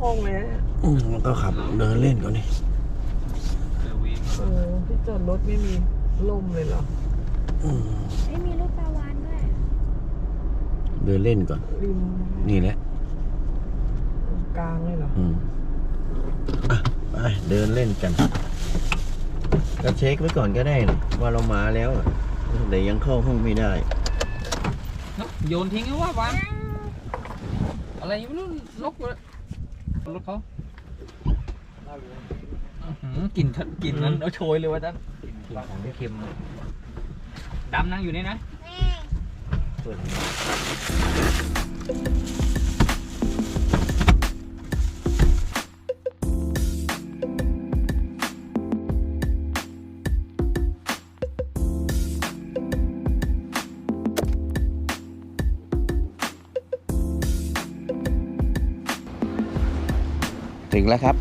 ให้เข้าห้องเลยนะอืมแล้วก็ขับเดินเล่นก่อนนี่เออที่จอดรถไม่มีล่มเลยเหรออืมไม่มีลูกปลาวานด้วยเดินเล่นก่อน ริมนี่แหละ กลางเลยเหรออืมอะไปเดินเล่นกัน ก็เช็คไว้ก่อนก็ได้นะว่าเรามาแล้วอะแต่ยังเข้าห้องไม่ได้ โยนทิ้งเอาว่าวานอะไรไม่รู้ลกเลย รถเขาอื้อหือกลิ่นทะกลิ่นนั้นเอาโชยเลยวะท่านกลิ่นของที่เค็มเลยดำนั่งอยู่นี่นะ เปิด แล้วครับ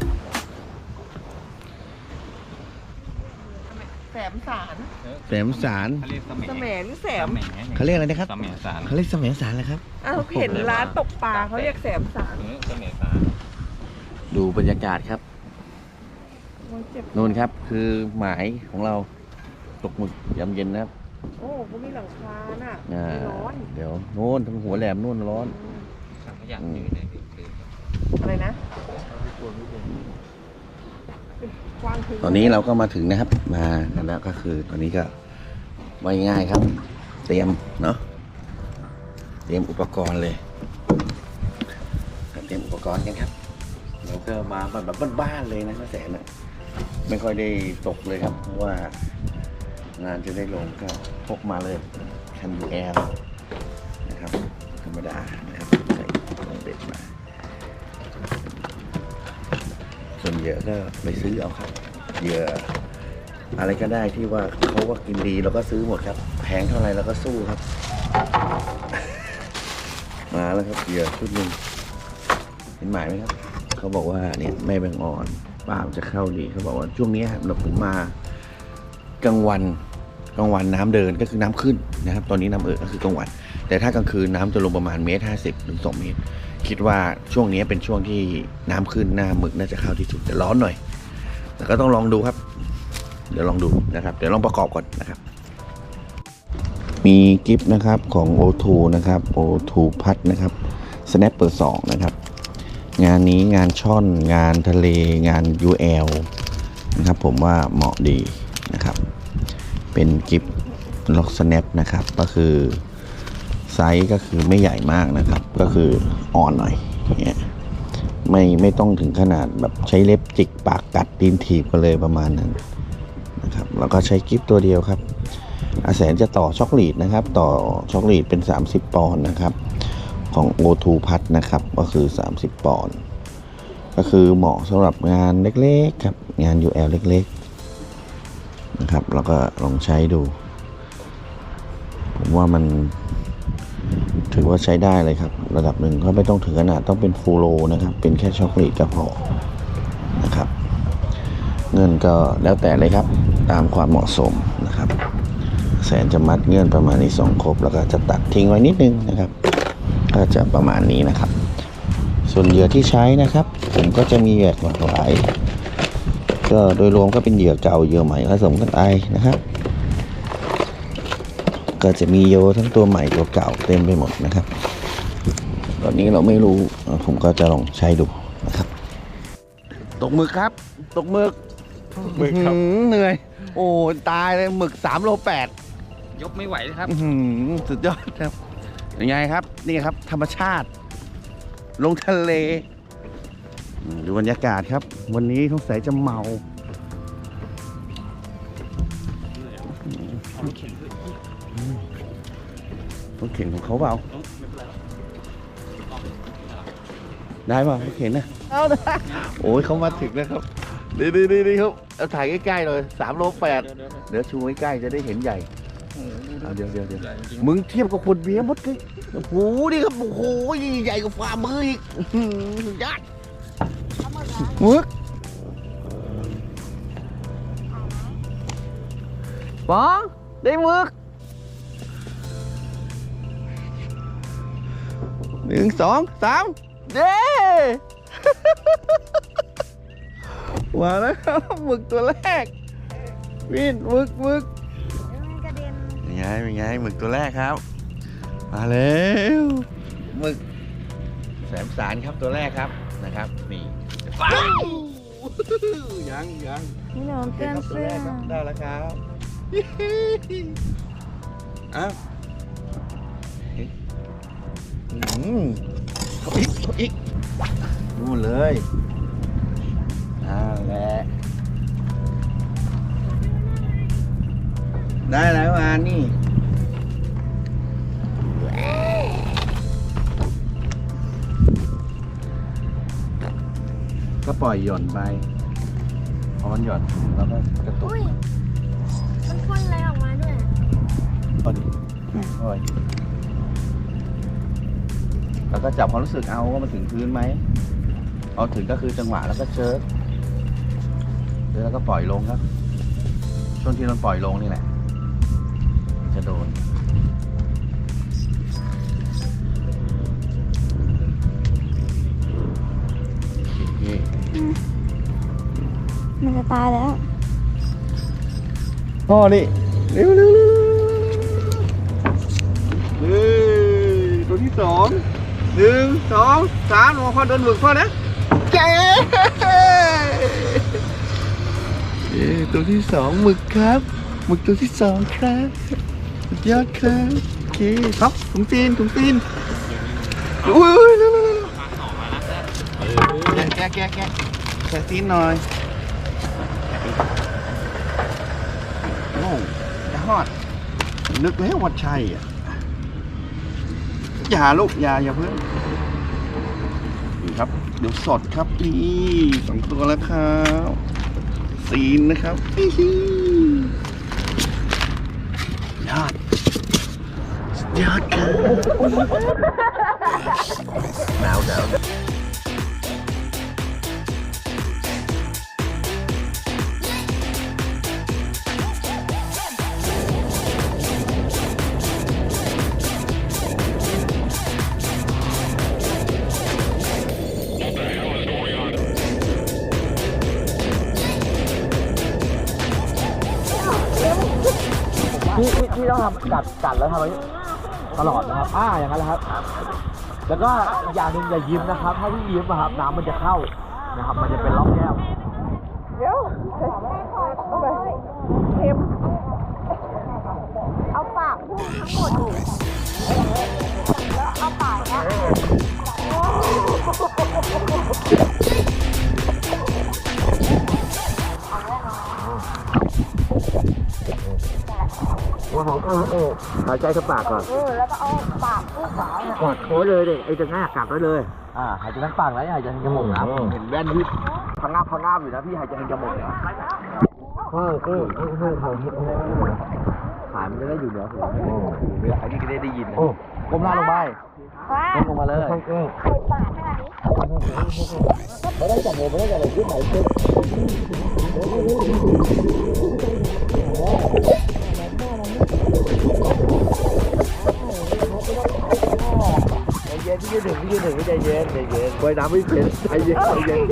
แสมสารแสมสารเขาเรียกสมแสมหรือแสมเขาเรียกอะไรนะครับสมสารเขาเรียกแสมสารเลยครับอ้าวเห็นร้านตกปลาเขาเรียกแสมสารเออสมสารดูบรรยากาศครับโอ้ยเจ็บนู่นครับคือหมายของเราตกหมึกยามเย็นนะครับโอ้ก็มีหลังคาน่ะอ่าไม่ร้อนเดี๋ยวโน่นทั้งหัวแหลมนู่นร้อนสังขยะอยู่ในคืออะไรนะกว้างถึง ตอนนี้เราก็มาถึงนะครับ มากันแล้วก็คือตอนนี้ก็ไว้ง่ายครับ เตรียมเนาะเตรียมอุปกรณ์เลยเตรียมอุปกรณ์กันครับเราก็มาแบบบ้านๆเลยนะแม่แสนนะไม่ค่อยได้ตกเลยครับเพราะว่างานจะได้ลงก็พกมาเลยคันยูแอลนะครับธรรมดานะครับใส่ลงเบ็ดมา ส่วนเหยื่อก็ไปซื้อเอาครับเหยื่ออะไรก็ได้ที่ว่าเขาว่ากินดีเราก็ซื้อหมดครับแพงเท่าไหร่เราก็สู้ครับ มาแล้วครับเหยื่อชุดหนึ่งเห็นหมายไหมครับ เขาบอกว่าเนี่ยแม่แบงอ่อนป้ามนจะเข้าดีเขาบอกว่าช่วงเนี้ยเราผมมากลางวันกลางวันน้ำเดินก็คือน้ำขึ้นนะครับ ตอนนี้น้ำเอ่อก็คือกลางวัน แต่ถ้ากลางคืนน้ำจะลงประมาณเมตรห้าสิบถึงสองเมตร คิดว่าช่วงนี้เป็นช่วงที่น้ำขึ้นหน้าหมึกน่าจะเข้าที่สุดแต่ร้อนหน่อย แต่ก็ต้องลองดูครับ เดี๋ยวลองดูนะครับ เดี๋ยวลองประกอบก่อนนะครับ มีกิฟต์นะครับของ O2 นะครับ O2 พัดนะครับ Snap เปิด2นะครับ งานนี้งานช่อนงานทะเลงาน UL นะครับ ผมว่าเหมาะดีนะครับ เป็นกิฟต์ล็อก Snap นะครับก็คือ ไซส์ก็คือไม่ใหญ่มากนะครับ ก็คืออ่อนหน่อยเนี่ยไม่ไม่ต้องถึงขนาดแบบใช้เล็บจิกปากกัดตีนถีบกันเลยประมาณนั้นนะครับแล้วก็ใช้กิฟตัวเดียวครับ อาแสนจะต่อช็อกลีดนะครับ ต่อช็อกลีดเป็น 30 ปอนด์นะครับ ของ O2 พัดนะครับก็คือ 30 ปอนด์ก็คือเหมาะสำหรับงานเล็กๆครับงาน UL เล็กๆนะครับแล้วก็ลองใช้ดู ผมว่ามัน ถือว่าใช้ได้เลยครับ ระดับหนึ่งก็ไม่ต้องถึงขนาดต้องเป็นฟูโรนะครับ เป็นแค่ช็อกโกแลตก็พอนะครับ เงินก็แล้วแต่เลยครับ ตามความเหมาะสมนะครับ แสนจะมัดเงื่อนประมาณนี้สองครบแล้วก็จะตัดทิ้งไว้นิดนึงนะครับ ก็จะประมาณนี้นะครับ ส่วนเหยื่อที่ใช้นะครับ ผมก็จะมีแบบหลากหลายก็โดยรวมก็เป็นเหยื่อเก่าเหยื่อใหม่ผสมกันไปนะครับ ก็จะมีโยทั้งตัวใหม่ตัวเก่าเต็มไปหมดนะครับ ตอนนี้เราไม่รู้เอ่อผมก็จะลองใช้ดูนะครับ ตกหมึกครับ ตกหมึกหมึกครับอื้อหือเหนื่อย โอ้ตายเลยหมึกสามโลแปดยกไม่ไหวครับอื้อหือสุดยอดครับยังไงครับ นี่ครับ ธรรมชาติ ลงทะเลอืมดูบรรยากาศครับ วันนี้สงสัยจะเมา ข็นของเขาเปล่าได้เปล่ารถเข็นนะเอานะโอ้ยเขามาถึงแล้วครับดีดีดีดีครับเอาถ่ายใกล้ๆเลยสามโลแปดเดี๋ยวชูใกล้ๆจะได้เห็นใหญ่เอาเดี๋ยวเดี๋ยวเดี๋ยวมึงเทียบกับคนเบียร์มดเลยโอ้โหนี่ครับโอ้โหใหญ่กว่าฝ่ามืออีกอื้อหือสุดยอดมึกปองได้มึก หนึ่งสองสามเย้มาแล้วครับหมึกตัวแรกวินหมึกหมึกมันกระเด็นเป็นไงเป็นไงหมึกตัวแรกครับ มาแล้วหมึกแสมสารครับตัวแรกครับนะครับ นี่ว้าวยังยังนี่หนูโอเคเตือนครับตัวเสื้แรอกครับได้แล้วครับอ้าว อืมเขาอีกเขาอีกนู่นเลยนั่นแหละได้แล้วอ่านี่ก็ปล่อยหย่อนไปพอมันหย่อนแล้วก็กระตุกอุ้ยมันพ่นอะไรออกมาด้วยพอดีปล่อย แล้วก็จับความรู้สึกเอาว่ามันถึงพื้นไหมเอาถึงก็คือจังหวะแล้วก็เชิดแล้วก็ปล่อยลงครับช่วงที่มันปล่อยลงนี่แหละ จะโดนโอเคมันจะตายแล้วพ่อนี่เร็วเร็วเร็วเฮ้ยตัวที่สอง หนึ่งสองสามมองพ่อโดนหมึกพ่อนะเจ๊เย้ตัวที่สองหมึกครับหมึกตัวที่สองครับยอดครับโอเคครับถุงตีนถุงตีนอุ้ยอุ้วเร็วเร็วแกะแกะแกะแกะตีนหน่อยโอ้จะฮอดนึกแล้วว่าใช่อะ อย่าลูกอย่าอย่าเพิ่งนี่ครับ เดี๋ยวสดครับนี่สองตัวแล้วครับซีนนะครับยอดยอดครับหน กัดกัดแล้วทำไว้ตลอดนะครับอ่าอย่างนั้นแหละครับ แล้วก็อีกอย่างหนึ่งอย่ายิ้มนะครับ ถ้าพี่ยิ้มนะครับน้ำมันจะเข้านะครับ มันจะเป็นล็อกแก้วเอาปากพุ่งทั้งหมดอยู่แล้วเอาปากนะหายใจเข้าปากก่อนเออแล้วก็เอาปากพุ่งขวาเนี่ยกอดโค้เลยดิไอ้จะง่ายกัดไว้เลย อ่าหายใจทั้งปากแล้วหายใจทั้งจมูกนะเห็นแว่นพี่พังงาบพังงาบอยู่นะพี่หายใจทั้งจมูกนะเออเออเออเออเออขามันจะได้อยู่เหนือหัวเวลาที่ก็ได้ได้ยินนะก้มหน้าลงไปว้าก้มลงมาเลยใส่ปากให้มันดิไม่ได้จับหัวไม่ได้จับอะไรขึ้นไหนขึ้นใจเย็นพี่ยืนหนึ่งพี่ยืนหนึ่งใจเย็น Đừng đừng đừng đừng về về về quay đá với chuyện ai về ai về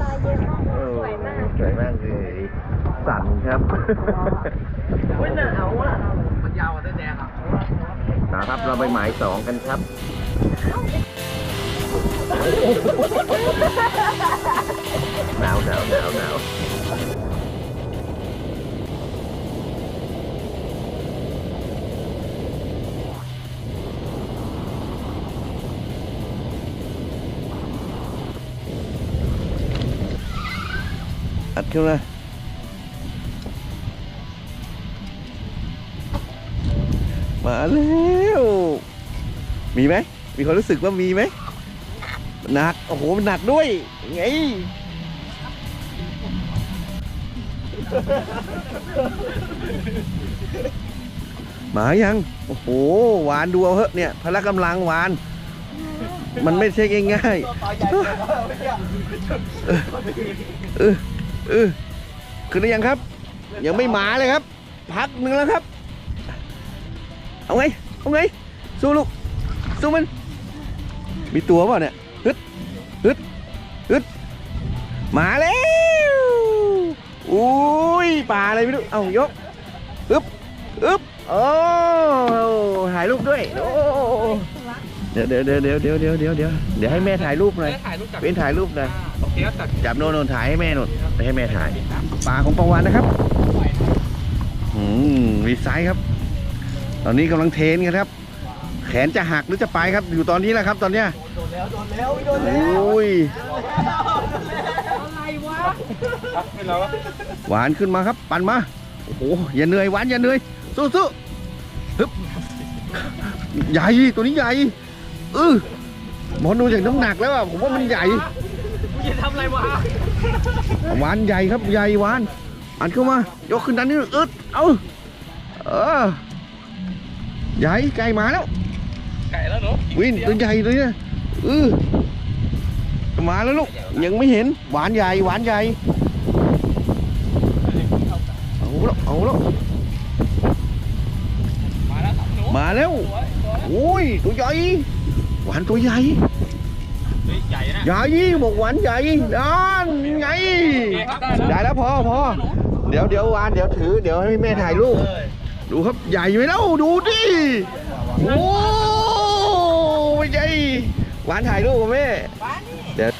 ปลาเยอะมากสวยมากสวยมากเลยสั่นครับไม่หนาวอะมันยาวกว่าเส้นแดงอะนะครับเราไปหมายสองกันครับหนาวหนาวหนาวหนาว อัดขึ้นมามาแล้วมีไหมมีความรู้สึกว่ามีไหมหนักโอ้โหมันหนักด้วยไงหมายังโอ้โหหวานดูเอาเหอะเนี่ยพละกำลังหวาน มันไม่ใช่ง่ายๆ เออขึ้นได้ยังครับ ยังไม่หมาเลยครับ พักหนึ่งแล้วครับ เอาไง เอาไง สู้ลูก สู้มัน มีตัวเปล่าเนี่ยฮึดฮึดฮึดมาแล้วอุ้ยปลาอะไรไม่รู้ เอายกอึ๊บอึ๊บโอ้ถ่ายรูปด้วย โอ้เดี๋ยวเดี๋ยวเดี๋ยวเดี๋ยวเดี๋ยวเดี๋ยวเดี๋ยวให้แม่ถ่ายรูปหน่อยเป็นถ่ายรูปหน่อย จับโน่นโน่นถ่ายให้แม่โน่นไปให้แม่ถ่ายปลาของประวันนะครับอืมมีไซส์ครับ ตอนนี้กำลังเทนกันครับ แขนจะหักหรือจะไปครับ อยู่ตอนนี้แหละครับ ตอนเนี้ยโดนแล้วโดนแล้วโดนโอ้ยอะไรวะหวานขึ้นมาครับปั่นมาโอ้โหอย่าเหนื่อยหวานอย่าเหนื่อยสู้สู้ฮึบใหญ่ตัวนี้ใหญ่เออหมอดูจากน้ำหนักแล้วอะผมว่ามันใหญ่ กูจะทำอะไรวะหวานใหญ่ครับใหญ่หวานอันเข้ามายกขึ้นดันนี่อึดเอาเออใหญ่ไก่มาแล้วไก่แล้วเนาะวินตัวใหญ่เลยเนี่ยเออมาแล้วลูกยังไม่เห็นหวานใหญ่หวานใหญ่เอาแล้วเอาแล้วมาแล้วสามหนูมาแล้วโอ้ยตัวใหญ่หวานตัวใหญ่ เฮ้ยใหญ่นะใหญ่บอกหวานใหญ่นั่นไงได้แล้วพอพอเดี๋ยวเดี๋ยววานเดี๋ยวถือเดี๋ยวให้แม่ถ่ายรูปดูครับใหญ่ไหมเล่าดูดิโอ้ใหญ่หวานถ่ายรูปกับแม่บ้านนี่เดี๋ยว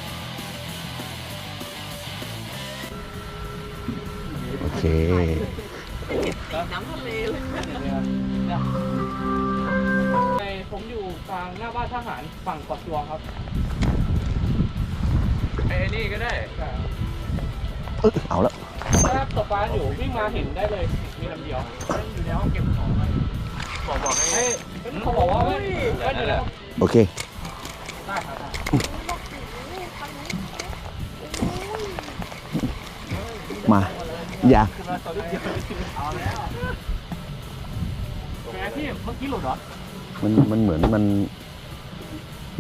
โอเคน้ำทะเลเลยผมอยู่กลางหน้าบ้านทหารฝั่งเกาะจวงครับ ไอ้นี่ก็ได้เอ้ยเอาละถ้าตกปลาอยู่วิ่งมาเห็นได้เลย มีลำเดียวอยู่ในห้องเก็บของบอกบอกให้เขาบอกว่าไม่ก็อยู่แล้วโอเคได้ครับได้มา อย่าแหมพี่เมื่อกี้หลุดเหรอมันมันเหมือนมัน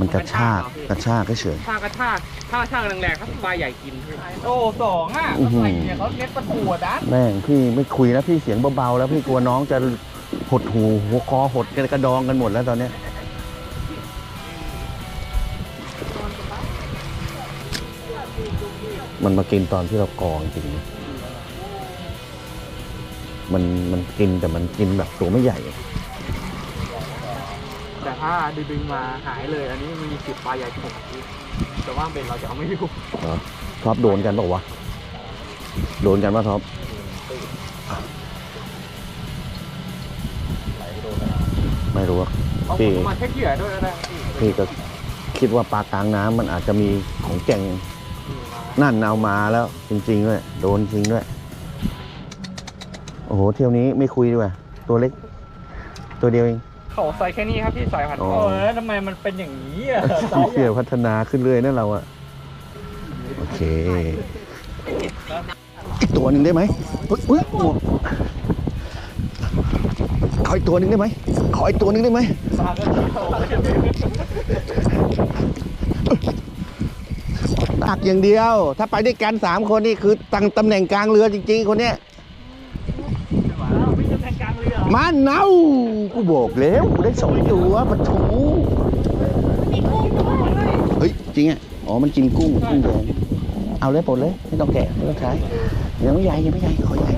มันกระชากกระชากเฉย ถ้ากระชากถ้ากระชากแรงๆครับปลาใหญ่กินโอ้สองอะอื้อหือใส่เนี่ยเขาเน็ตประตูอะดันแม่งพี่ไม่คุยแล้วพี่เสียงเบาๆแล้วพี่กลัวน้องจะหดหูหัวคอหดกันกระดองกันหมดแล้วตอนเนี้ยมันมากินตอนที่เรากองจริงนะมันมันกินแต่มันกินแบบตัวไม่ใหญ่แต่ ถ้าดึงๆมาหายเลย อันนี้มีสิบปลาใหญ่ที่ผมแต่ว่าเป็นเราจะเอาไม่อยู่เหรอท็อปโดนกันเปล่าวะโดนกันป่ะท็อปไม่รู้อะเอาผพี่มมาเช็คเหยื่อด้วยก็ได้พี่พี่ก็คิดว่าปลากลางน้ำมันอาจจะมีของแก่งนั่นเอามาแล้วจริงๆด้วยโดนจริงด้วย โอ้โหเที่ยวนี้ไม่คุยดีกว่าตัวเล็ก ตัวเดียวเอง เขาใส่แค่นี้ครับพี่สายพันธุ์อ๋อเออทำไมมันเป็นอย่างนี้อะเที่ยวพัฒนาขึ้นเรื่อยนั่นเราอะโอเคอีกตัวหนึ่งได้ไหมเฮ้ยเฮ้ยโอ้ขออีกตัวหนึ่งได้ไหมขออีกตัวหนึ่งได้ไหมตักอย่างเดียว ถ้าไปด้วยกันสามคนนี่คือตั้งตำแหน่งกลางเรือจริงๆ คนเนี้ยไม่จะแมาเนเน่ากูบอกแล้วกูได้สองตัวปะทูเฮ้ยจริงอะอ๋อมันกินกุ้งกุ้งแดงเอาเลยปลดเลยไม่ต้องแกะไม่ต้องใช้ยังไม่ใหญ่ยังไม่ใหญ่ขอใหญ่